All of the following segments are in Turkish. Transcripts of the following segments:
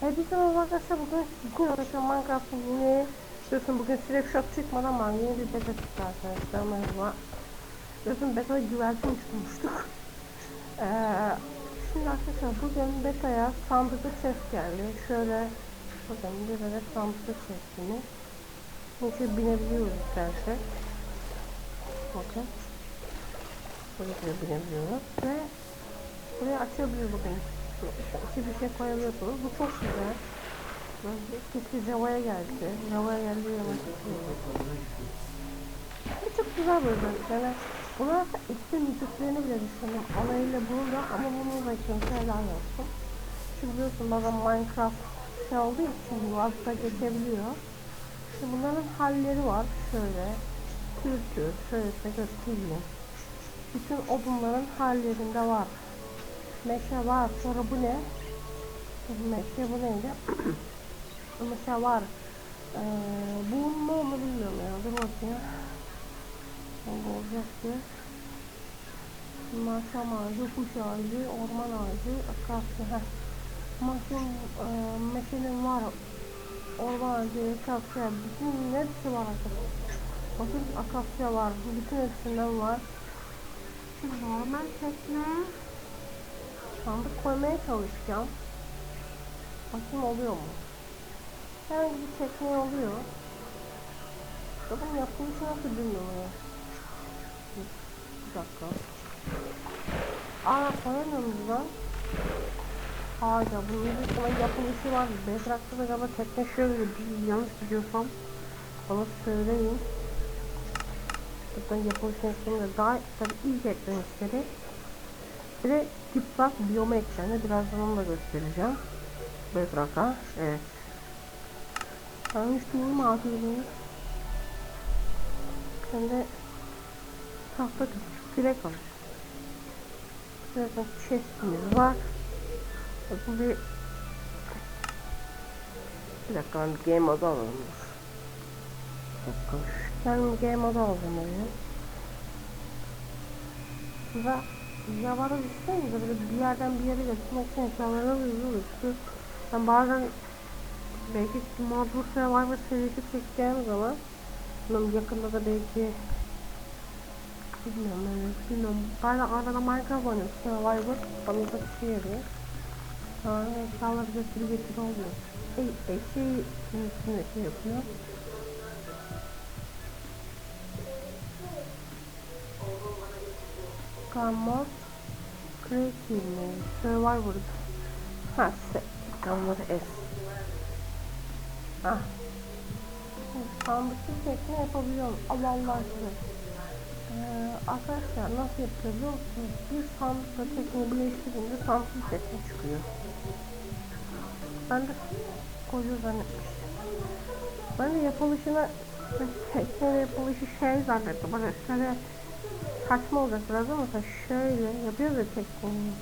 Hepinize merhaba arkadaşlar bugün bugün arkadaşlar Minecraft'ın yeni biliyorsun bugün Snapshot çıkmadan ama yeni bir beta çıktı arkadaşlar merhaba. Biliyorsun beta güvercin tutmuştuk ee, Şimdi arkadaşlar bugün beta'ya sandıklı chest geldi. Şöyle bakın bir adet sandıklı chestimiz Çünkü binebiliyoruz istersek Bakın. Buraya binebiliyoruz. Ve Buraya açabiliyoruz bakın İki bir şey koyabiliyorsunuz. Bu çok güzel. Keşke Java'ya gelse. Java'ya geldi Bu çok güzel özellik. Yani hatta ekstrem müziklerini bile düşündüm. Anayla burada ama bunu da için helal olsun. Çünkü biliyorsun bazen Minecraft şey olduğu için varsa geçebiliyor. İşte bunların halleri var. Şöyle tür tür şöyle göstereyim. Bütün odunların hallerinde var meşe var. Sonra bu ne? Meşe bu neydi? meşe var. Ee, bu mu onu bilmiyorum ya. Dur bakayım. Ne olacaktı? Maşam ağacı, kuş ağacı, orman ağacı, akasya. Heh. Maşam, e, meşenin var. Orman ağacı, akasya. Bütün hepsi var arkadaşlar. Bakın akasya var. Bütün hepsinden var. Şimdi normal tekne sandık koymaya çalışacağım. Bakayım oluyor mu? Herhangi bir tekne oluyor. Zaten yapılışı nasıl bilmiyorum ya. Bir dakika. Aa koyamıyor muyuz lan? Hayda bunun bir sana yapılışı var. Bedrock'ta da galiba tekne şöyle bir yanlış biliyorsam bana söyleyin. Zaten yapılışını eklemede daha tabii ilk eklemişleri bir de Dipbak biyoma eklendi. Birazdan onu da göstereceğim. Bedrock'a. Evet. Ben hiç değilim ağzını. Hem de tahta küçük kürek var. Zaten chestimiz var. Bu bir bir dakika ben bir game modu alalım. Bir dakika. Ben bir game modu alacağım öyle. Ve Yavaru isteyince böyle bir yerden bir yere götürmek için eşyalarına uyuyoruz. Çünkü ben bazen belki Modern Survivor serisi çekeceğim zaman yakında da belki bilmiyorum yani bilmiyorum. Hala arada Minecraft oynuyorum Survivor bana da bir şey yarıyor. Sonra eşyaları götürü götürü oluyor şey, eşeği şey yapıyor Gamot Creative mi? Survivor. Ha se Gamot S Ah. Sandıklı tekne yapabiliyorum. Allah Allah aşkına ee, Arkadaşlar nasıl yapıyor biliyor musunuz? Bir sandıkla tekne birleştirince sandıklı tekne çıkıyor. Ben de koyu zannetmiştim. Ben de yapılışına tekne yapılışı şey zannettim. Bana şöyle saçma olacak biraz ama şöyle yapıyoruz ya tekniğini.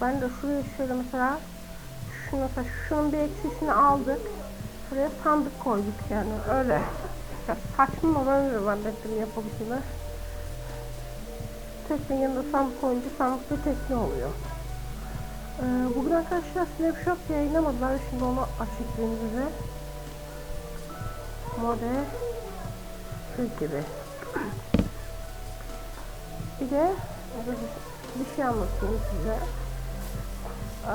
Ben de şuraya şöyle mesela şu mesela şunun bir eksisini aldık. Buraya sandık koyduk yani öyle. Ya saçma olan zannettim yapabilişini. Teknenin yanında sandık koyunca sandık bir tekne oluyor. Ee, bugün arkadaşlar Snapshot yayınlamadılar. Şimdi onu açıklayayım size. Model şu gibi. Bir de bir şey anlatayım size. Ee,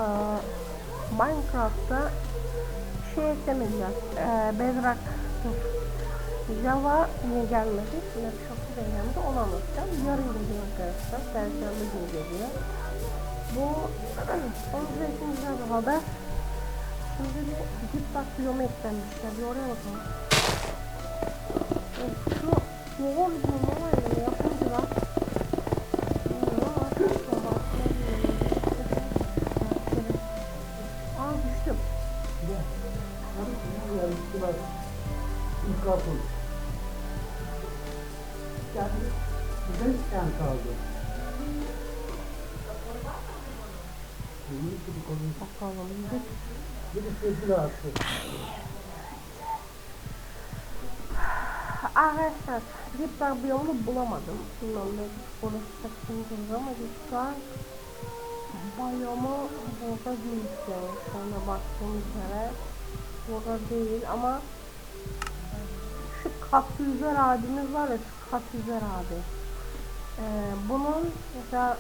Minecraft'ta şey eklemediler. Ee, Bedrock Java niye gelmedi? Yine çok güzel gelmedi. Onu anlatacağım. Yarın geliyor arkadaşlar. Perşembe günü geliyor. Bu onun için güzel bir haber. Şimdi bir git bak biyoma eklenmişler. Bir oraya bakalım. Şu yoğun bir numarayla yapınca güzel iskan kaldı. Büyük bir konu. Bakalım. Bir de sesi rahatsız. Arkadaşlar Zipper biyomunu bulamadım. Bilmem ne orası sakıncalı ama Zipper Bayomu burada değil yani şu anda baktığım üzere burada değil ama şu kaktüzler abimiz var ya şu kaktüzler abi ee, bunun mesela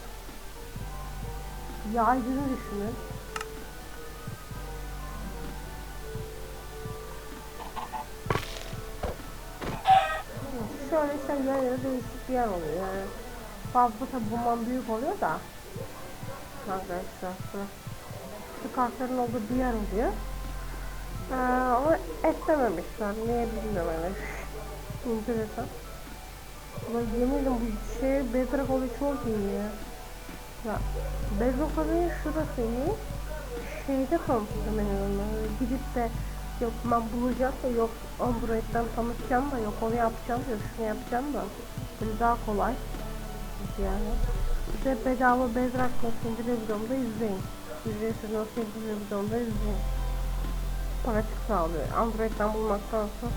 yaydığını düşünün şöyle işte yere değişik bir yer oluyor yani fazla tabi bundan büyük oluyor da arkadaşlar şu, kartların olduğu bir yer oluyor ee, ama eklememişler niye bilmiyorum enteresan ama yemin bu şey Bedrock olayı çok iyi ya. Ya Bedrock olayı şurası iyi şeyde kalmıştım ben onunla gidip de yok ben bulacağım da yok Android'den tanışacağım da yok onu yapacağım da şunu yapacağım da böyle daha kolay. Yani bir de bedava Bedrock nasıl indirir videomda izleyin. Ücretsiz nasıl indirir videomda izleyin. Pratik sağlıyor. Android'den bulmaktansa.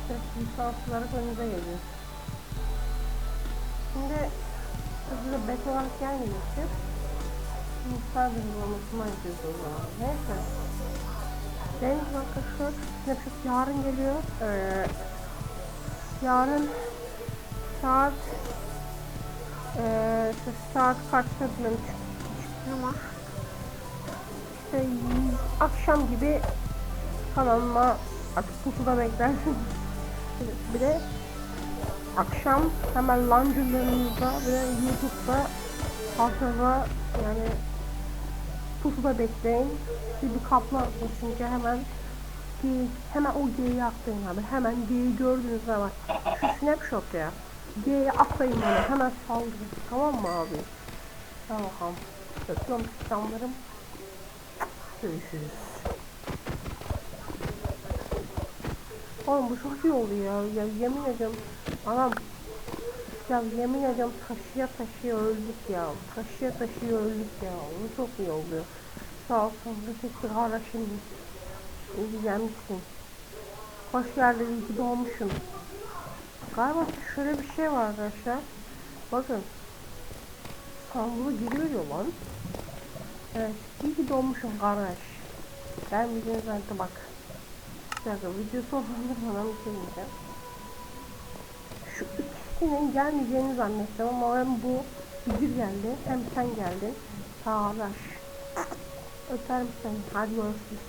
İşte lisanslılara önünüze geliyor olarak gelmeyecektir Muhtar uygulamasına yapıyoruz o zaman. Neyse. Deniz arkadaşlar Snapchat yarın geliyor. Ee, yarın saat işte saat kaçta çıktı ama işte akşam gibi kanalıma artık pusuda beklersiniz. bir de akşam hemen lancılarınızda ve YouTube'da haftada yani pusuda bekleyin. Bir, bir kaplan atın çünkü hemen G, hemen o G'yi atlayın abi. Hemen G'yi gördüğünüz zaman şu snapshot ya. G'ye atlayın bana. Hemen saldırın. Tamam mı abi? Tamam. Öpüyorum canlarım. Görüşürüz. Oğlum bu çok iyi oldu ya. Ya yemin ediyorum. Anam ya yemin ediyorum taşıya taşıya öldük ya. Taşıya taşıya öldük ya. Bu çok iyi oldu. Sağ olsun. Bir tek sigara şimdi. İlgilenmişsin. Hoş geldin. iyi ki doğmuşsun. Galiba şöyle bir şey var arkadaşlar. Bakın. İstanbul'a giriyor lan. Evet. İyi ki doğmuşsun kardeş. Gelmeyeceğiniz halde bak. Bir dakika video sonlandırmadan bir şey ikisinin gelmeyeceğini zannettim ama hem bu Bidir geldi hem sen geldin. Çağdaş. Öperim seni. Hadi görüşürüz.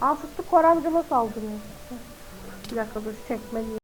Aa fıstık koramcıma saldırıyor. Bir dakika dur çekmeliyim.